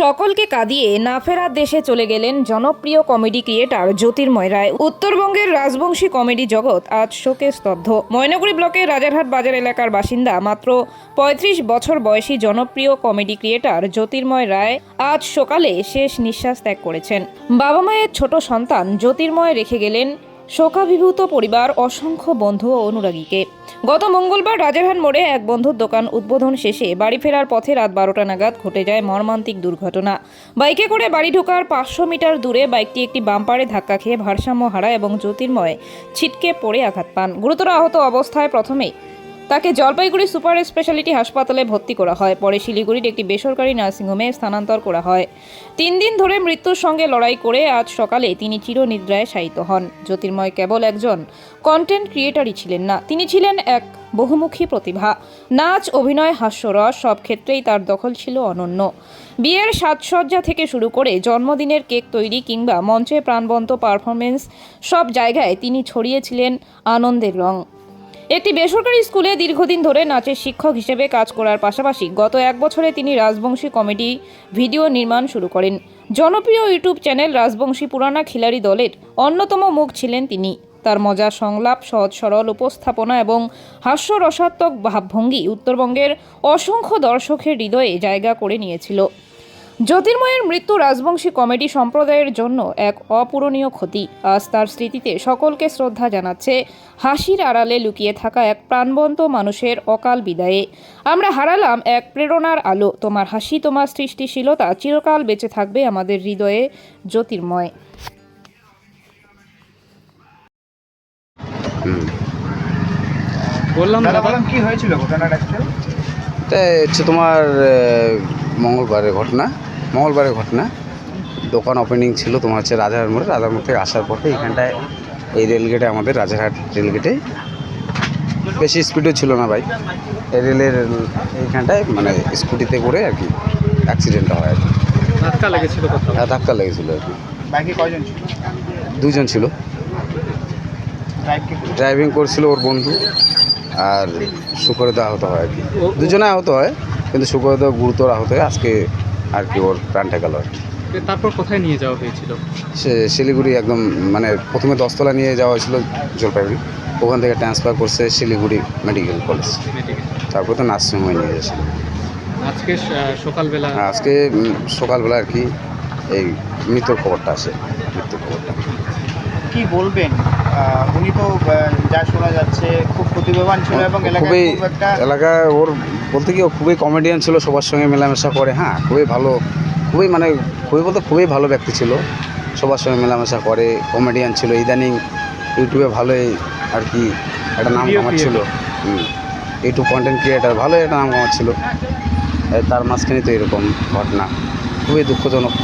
সকলকে কাঁদিয়ে না ফেরার দেশে চলে গেলেন জনপ্রিয় কমেডি ক্রিয়েটার জ্যোতির্ময় রায়। উত্তরবঙ্গের রাজবংশী কমেডি জগৎ আজ শোকে স্তব্ধ। ময়নাগুড়ি ব্লকের রাজারহাট বাজার এলাকার বাসিন্দা মাত্র পঁয়ত্রিশ বছর বয়সী জনপ্রিয় কমেডি ক্রিয়েটার জ্যোতির্ময় রায় আজ সকালে শেষ নিঃশ্বাস ত্যাগ করেছেন। বাবা মায়ের ছোট সন্তান জ্যোতির্ময় রেখে গেলেন শোকাভিভূত পরিবার অসংখ্য বন্ধু ও অনুরাগীকে। গত মঙ্গলবার রাজারহান মোড়ে এক বন্ধুর দোকান উদ্বোধন শেষে বাড়ি ফেরার পথে রাত বারোটা নাগাদ ঘটে যায় মর্মান্তিক দুর্ঘটনা। বাইকে করে বাড়ি ঢোকার পাঁচশো মিটার দূরে বাইকটি একটি বাম্পারে ধাক্কা খেয়ে ভারসাম্য হারা এবং জ্যোতির্ময় ছিটকে পড়ে আঘাত পান। গুরুতর আহত অবস্থায় প্রথমে তাকে জলপাইগুড়ি সুপার স্পেশালিটি হাসপাতালে ভর্তি করা হয়। পরে শিলিগুড়ির একটি বেসরকারি নার্সিংহোমে স্থানান্তর করা হয়। তিন দিন ধরে মৃত্যুর সঙ্গে লড়াই করে আজ সকালে তিনি চিরনিদ্রায় শায়িত হন। জ্যোতির্ময় কেবল একজন কন্টেন্ট ক্রিয়েটারই ছিলেন না। তিনি ছিলেন এক বহুমুখী প্রতিভা। নাচ, অভিনয়, হাস্যরস সব ক্ষেত্রেই তার দখল ছিল অনন্য। বিয়ের সাজসজ্জা থেকে শুরু করে জন্মদিনের কেক তৈরি কিংবা মঞ্চে প্রাণবন্ত পারফরমেন্স সব জায়গায় তিনি ছড়িয়েছিলেন আনন্দের রং। একটি বেসরকারি স্কুলে দীর্ঘদিন ধরে নাচের শিক্ষক হিসেবে কাজ করার পাশাপাশি গত এক বছরে তিনি রাজবংশী কমেডি ভিডিও নির্মাণ শুরু করেন। জনপ্রিয় ইউটিউব চ্যানেল রাজবংশী পুরানা খিলাড়ি দলের অন্যতম মুখ ছিলেন তিনি। তার মজার সংলাপ, সহজ সরল উপস্থাপনা এবং হাস্যরসাত্মক ভাবভঙ্গি উত্তরবঙ্গের অসংখ্য দর্শকের হৃদয়ে জায়গা করে নিয়েছিল। জ্যোতির্ময়ের মৃত্যু রাজবংশী কমেডি সম্প্রদায়ের জন্য এক অপূরণীয় ক্ষতি। আজ তার স্মৃতিতে সকলকে শ্রদ্ধা জানাচ্ছে হাসির আড়ালে লুকিয়ে থাকা এক প্রাণবন্ত মানুষের অকাল বিদায়ে। আমরা হারালাম এক প্রেরণার আলো। তোমার হাসি তোমার সৃষ্টিশীলতা চিরকাল বেঁচে থাকবে আমাদের হৃদয়ে জ্যোতির্ময়। বললাম কি হয়েছিল ঘটনাটা তোমার মঙ্গলবারের ঘটনা মঙ্গলবারের ঘটনা। দোকান ওপেনিং ছিল তোমার হচ্ছে রাজারহাট মোড়ে। রাজার মোড় থেকে আসার পথে এখানটায় এই রেলগেটে আমাদের রাজারহাট রেলগেটে বেশি স্পিডও ছিল না বাইক এই রেলের এইখানটায় মানে স্কুটিতে করে আর কি অ্যাক্সিডেন্টটা হয় আর কি। ধাক্কা লেগেছিল আর ধাক্কা লেগেছিলো আর কি। বাইকে কয়জন ছিল? দুজন ছিল। ড্রাইভিং করছিল? ওর বন্ধু আর সুকরদা আহত হয় আর কি। দুজনে আহত হয়। কিন্তু সুকরদা গুরুতর আহত হয় আজকে আর কি ওর প্রাণটা গেল আর কি। তারপর কোথায় নিয়ে যাওয়া হয়েছিল? সে শিলিগুড়ি একদম মানে প্রথমে দশতলা নিয়ে যাওয়া হয়েছিল জলপাইগুড়ি। ওখান থেকে ট্রান্সফার করছে শিলিগুড়ি মেডিকেল কলেজ তারপর তো নার্সিংহোমে নিয়ে গেছিল। আজকে সকালবেলা আজকে সকালবেলা আর কি এই মৃত্যুর খবরটা আসে মৃত্যুর খবরটা। কি বলবেন? উনি তো যা শোনা যাচ্ছে খুব প্রতিভাবান ছিল এবং এলাকায় এলাকায় ওর বলতে কি খুবই কমেডিয়ান ছিল সবার সঙ্গে মেলামেশা করে হ্যাঁ খুবই ভালো খুবই মানে খুবই বলতে খুবই ভালো ব্যক্তি ছিল সবার সঙ্গে মেলামেশা করে কমেডিয়ান ছিল ইদানিং ইউটিউবে ভালোই আর কি একটা নাম কামাচ্ছিল। ইউটিউব কন্টেন্ট ক্রিয়েটার ভালোই একটা নাম কামাচ্ছিল। তার মাঝখানে তো এরকম ঘটনা। খুবই দুঃখজনক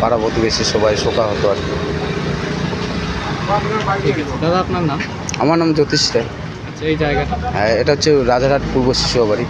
পাড়া প্রতিবেশী সবাই শোকা হতো আর কি। ঠিক আছে দাদা আপনার নাম? আমার নাম জ্যোতিষ রায়। আচ্ছা এই জায়গাটা? হ্যাঁ এটা হচ্ছে রাজারহাট পূর্ব শিশু বাড়ি